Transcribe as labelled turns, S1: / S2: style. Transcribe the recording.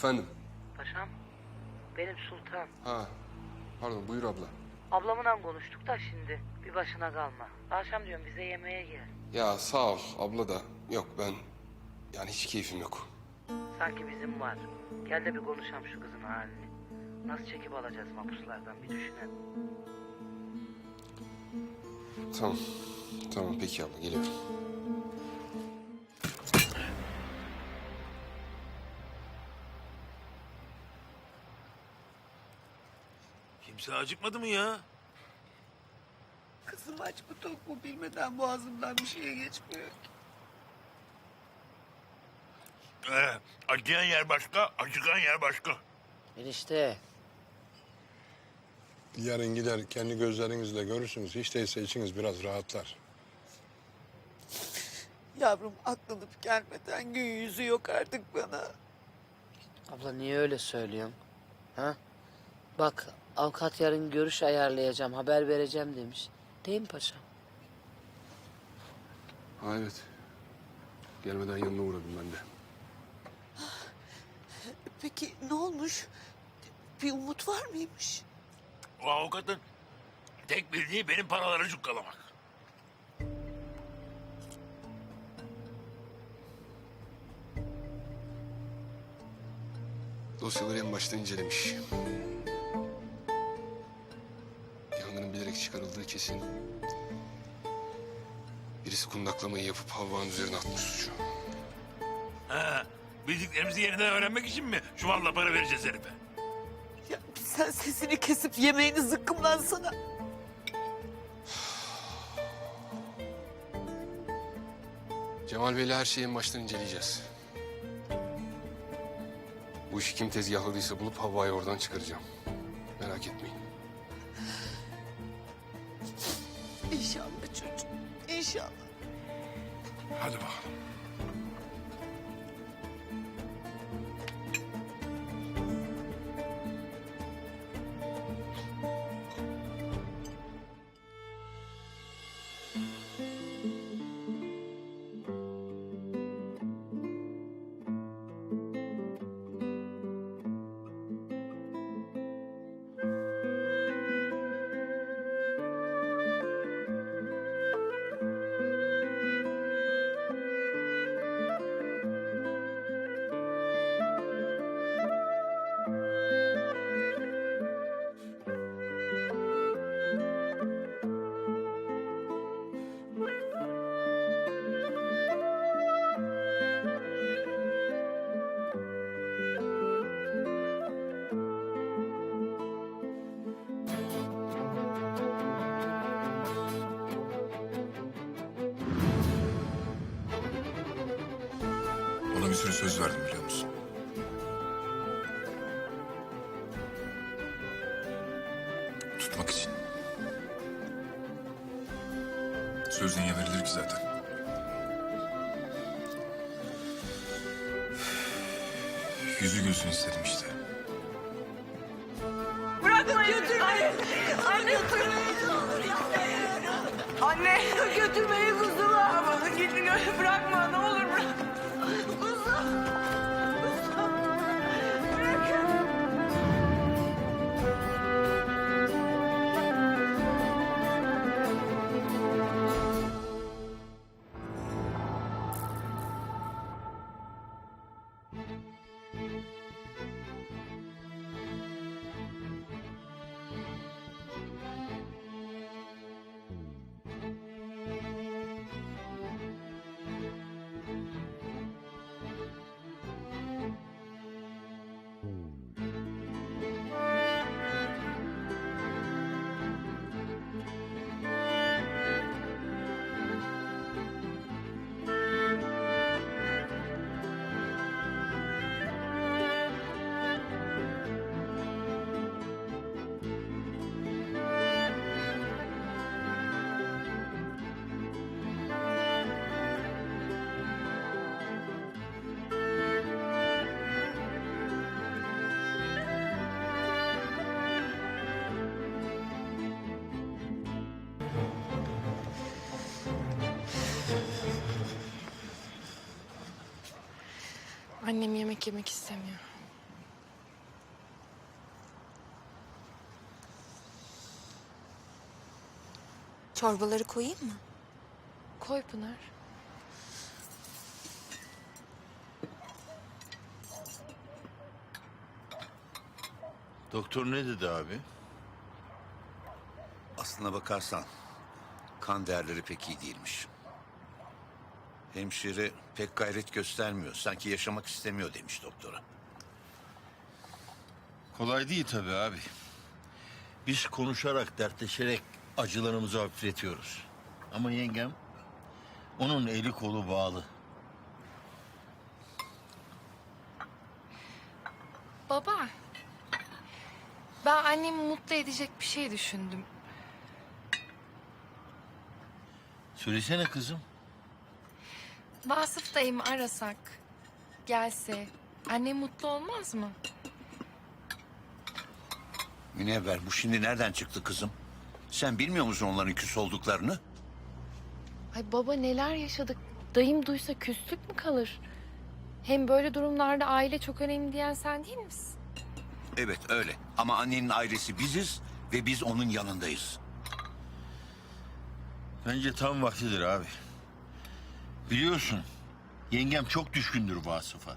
S1: Efendim?
S2: Paşam, benim Sultan.
S1: Ha. Pardon buyur abla.
S2: Ablamla konuştuk da şimdi. Bir başına kalma. Akşam diyorum bize yemeğe gel.
S1: Ya sağ ol abla da. Yok ben yani hiç keyfim yok.
S2: Sanki bizim var. Gel de bir konuşalım şu kızın halini. Nasıl çekip alacağız mahpuslardan bir düşünelim.
S1: Tamam. Tamam peki abla geliyorum.
S3: Kimse acıkmadı mı ya?
S4: Kızım aç mı tok mu bilmeden boğazımdan bir şeye geçmiyor ki.
S3: Ee, acıyan yer başka, acıkan yer başka.
S2: Enişte.
S5: Yarın gider kendi gözlerinizle görürsünüz. Hiç değilse içiniz biraz rahatlar.
S4: Yavrum aklanıp gelmeden gün yüzü yok artık bana.
S2: Abla niye öyle söylüyorsun? Ha? Bak avukat yarın görüş ayarlayacağım, haber vereceğim demiş. Değil mi paşam?
S1: Ha evet. Gelmeden yanına uğradım ben de.
S4: Peki ne olmuş? Bir umut var mıymış?
S3: O avukatın tek bildiği benim paraları cukkalamak.
S1: Dosyaları en baştan incelemiş. Yangının bilerek çıkarıldığı kesin. Birisi kundaklamayı yapıp Havva'nın üzerine atmış suçu.
S3: Ha, bildiklerimizi yeniden öğrenmek için mi çuvalla para vereceğiz herife?
S4: Ya sen sesini kesip yemeğini zıkkımlansana.
S1: Cemal Bey'le her şeyi en baştan inceleyeceğiz. Bu işi kim tezgahladıysa bulup Havva'yı oradan çıkaracağım. Merak etmeyin.
S4: İnşallah çocuğum. İnşallah.
S3: Hadi bakalım.
S6: Bir sürü söz verdim biliyor musun? Tutmak için. Söz niye verilir ki zaten? Yüzü gülsün istedim işte.
S4: Bırakma götürmeyin. Anne götürmeyin. Anne götürmeyin kuzumu gidin öyle
S7: Annem yemek yemek istemiyor. Çorbaları koyayım mı?
S8: Koy Pınar.
S9: Doktor ne dedi abi?
S10: Aslına bakarsan kan değerleri pek iyi değilmiş. Hemşire pek gayret göstermiyor. Sanki yaşamak istemiyor demiş doktora.
S9: Kolay değil tabii abi. Biz konuşarak, dertleşerek acılarımızı hafifletiyoruz. Ama yengem, onun eli kolu bağlı.
S8: Baba. Ben annemi mutlu edecek bir şey düşündüm.
S9: Söylesene kızım.
S8: Vasıf dayımı arasak, gelse, annem mutlu olmaz mı?
S10: Münevver bu şimdi nereden çıktı kızım? Sen bilmiyor musun onların küs olduklarını?
S8: Ay baba neler yaşadık. Dayım duysa küslük mü kalır? Hem böyle durumlarda aile çok önemli diyen sen değil misin?
S10: Evet öyle. Ama annenin ailesi biziz ve biz onun yanındayız.
S9: Bence tam vaktidir abi. Biliyorsun, yengem çok düşkündür Vasıf'a.